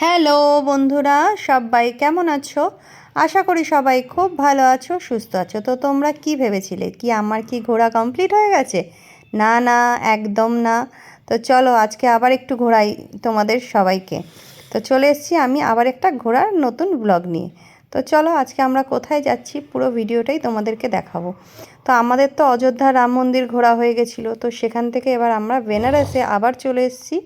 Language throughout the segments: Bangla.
হ্যালো বন্ধুরা, সবাই কেমন আছো? আশা করি সবাই খুব ভালো আছো, সুস্থ আছো। তো তোমরা কি ভেবেছিলে? কি আমার কি ঘোরা কমপ্লিট হয়ে গেছে? না না, একদম না। তো চলো আজকে আবার একটু ঘোরাই তোমাদের সবাইকে। তো চলে এসেছি আমি আবার একটা ঘোরার নতুন ব্লগ নিয়ে। তো চলো আজকে আমরা কোথায় যাচ্ছি পুরো ভিডিওটাই তোমাদেরকে দেখাবো। তো আমাদের তো অযোধ্যা রাম মন্দির ঘোরা হয়ে গেছিল। তো সেখান থেকে এবার আমরা বেনারসে আবার চলে এসেছি।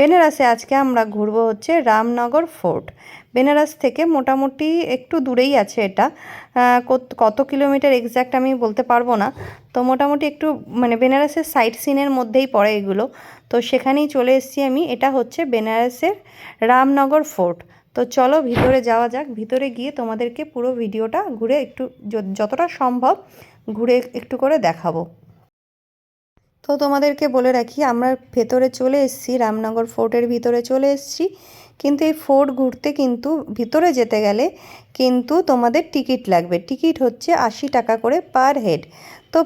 বেনারসে আজকে আমরা ঘুরবো হচ্ছে রামনগর ফোর্ট। বেনারস থেকে মোটামুটি একটু দূরেই আছে এটা। কত কিলোমিটার এক্স্যাক্ট আমি বলতে পারব না। তো মোটামুটি একটু মানে বেনারসের সাইট সিনের মধ্যেই পড়ে এগুলো। তো সেখানেই চলে এসেছি আমি। এটা হচ্ছে বেনারসের রামনগর ফোর্ট। তো চলো ভিতরে যাওয়া যাক। ভিতরে গিয়ে তোমাদেরকে পুরো ভিডিওটা ঘুরে একটু যতটা সম্ভব ঘুরে একটু করে দেখাবো। তো তোমাদেরকে বলে রাখি, আমরা ভেতরে চলে এসেছি, রামনগর ফোর্টের ভিতরে চলে এসেছি। কিন্তু এই ফোর্ট ঘুরতে কিন্তু ভিতরে যেতে গেলে কিন্তু তোমাদের টিকিট লাগবে। টিকিট হচ্ছে আশি টাকা করে পার হেড। তো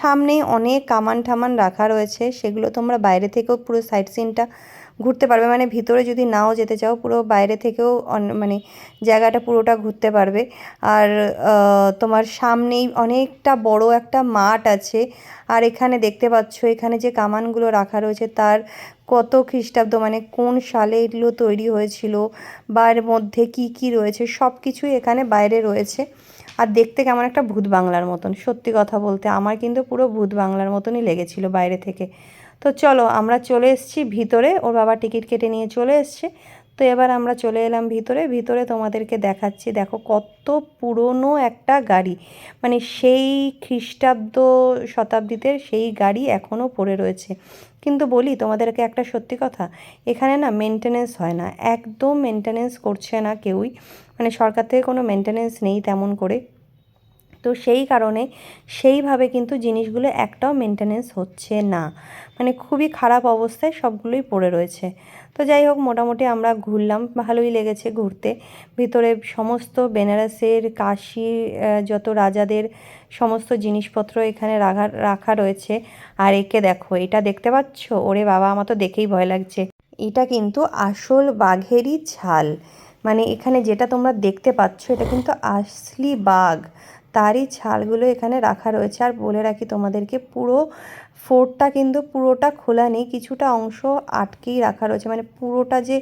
সামনেই অনেক কামান ঠামান রাখা রয়েছে, সেগুলো তোমরা বাইরে থেকেও পুরো সাইট সিনটা ঘুরতে পারবে। মানে ভিতরে যদি নাও যেতে চাও, পুরো বাইরে থেকেও মানে জায়গাটা পুরোটা ঘুরতে পারবে। আর তোমার সামনেই অনেকটা বড় একটা মাঠ আছে। আর এখানে দেখতে পাচ্ছ, এখানে যে কামানগুলো রাখা রয়েছে, তার কত খ্রিস্টাব্দ মানে কোন সালে এগুলো তৈরি হয়েছিল, বা এর মধ্যে কি কি রয়েছে সব কিছুই এখানে বাইরে রয়েছে। আর দেখতে কেমন একটা ভূত বাংলার মতন। সত্যি কথা বলতে আমার কিন্তু পুরো ভূত বাংলার মতনই লেগেছিল বাইরে থেকে। তো চলো আমরা চলে এসেছি ভিতরে, ওর বাবা টিকিট কেটে নিয়ে চলে এসছে। তো এবার আমরা চলে এলাম ভিতরে। ভিতরে তোমাদেরকে দেখাচ্ছি, দেখো কত পুরনো একটা গাড়ি। মানে সেই খ্রিস্টাব্দ শতাব্দীতে সেই গাড়ি এখনও পড়ে রয়েছে। কিন্তু বলি, তোমাদেরকে একটা সত্যি কথা, এখানে না মেনটেনেন্স হয় না। একদম মেনটেনেন্স করছে না কেউই। মানে সরকার থেকে কোনো মেনটেনেন্স নেই তেমন করে। তো সেই কারণে সেইভাবে কিন্তু জিনিসগুলো একটাও মেনটেনেন্স হচ্ছে না। মানে খুবই খারাপ অবস্থায় সবগুলোই পড়ে রয়েছে। তো যাই হোক, মোটামুটি আমরা ঘুরলাম, ভালোই লেগেছে ঘুরতে। ভিতরে সমস্ত বেনারসের, কাশি যত রাজাদের সমস্ত জিনিসপত্র এখানে রাখা রাখা রয়েছে। আর একে দেখো, এটা দেখতে পাচ্ছ? ওরে বাবা, আমার তো দেখেই ভয় লাগছে। এটা কিন্তু আসল বাঘেরই ছাল। মানে এখানে যেটা তোমরা দেখতে পাচ্ছ, এটা কিন্তু আসলি বাঘ। তারই ছালগুলো এখানে রাখা রয়েছে। আর বলে রাখি তোমাদেরকে, পুরো ফোরটা কিন্তু পুরোটা খোলা নেই, কিছুটা অংশ আটকেই রাখা রয়েছে। মানে পুরোটা যে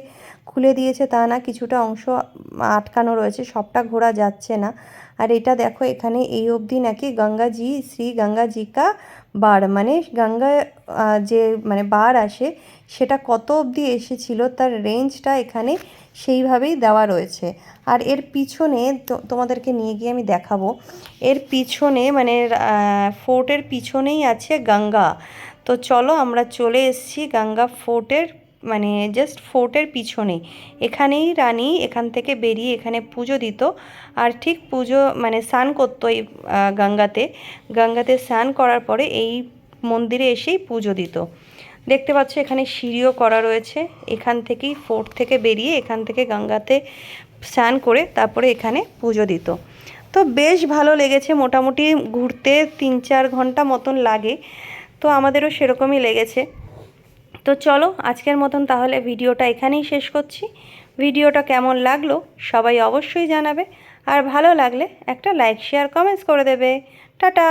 খুলে দিয়েছে তা না, কিছুটা অংশ আটকানো রয়েছে, সবটা ঘোরা যাচ্ছে না। আর এটা দেখো এখানে এই অবধি নাকি গঙ্গাজি, শ্রী গঙ্গাজি কা বার। মানে গঙ্গা যে মানে বার আসে, সেটা কত অবধি এসেছিল, তার রেঞ্জটা এখানে সেইভাবেই দেওয়া রয়েছে। আর এর পিছনে তোমাদেরকে নিয়ে গিয়ে আমি দেখাবো। এর পিছনে মানে ফোর্টের পিছনেই আছে গঙ্গা। তো চলো আমরা চলে এসেছি গঙ্গা ফোর্টের মানে জাস্ট ফোর্টের পিছনে। এখানেই রানী এখান থেকে বেরিয়ে এখানে পুজো দিত। আর ঠিক পুজো মানে স্নান করতো এই গঙ্গাতে। গঙ্গাতে স্নান করার পরে এই মন্দিরে এসেই পুজো দিত। দেখতে পাচ্ছ এখানে সিঁড়িও করা রয়েছে। এখান থেকেই ফোর্ট থেকে বেরিয়ে এখান থেকে গঙ্গাতে স্নান করে তারপরে এখানে পুজো দিত। তো বেশ ভালো লেগেছে। মোটামুটি ঘুরতে তিন চার ঘণ্টা মতন লাগে। তো আমাদেরও সেরকমই লেগেছে। তো চলো আজকের মতন তাহলে ভিডিওটা এখানেই শেষ করছি। ভিডিওটা কেমন লাগল সবাই অবশ্যই জানাবে। আর ভালো লাগলে একটা লাইক শেয়ার কমেন্টস করে দেবে। টাটা!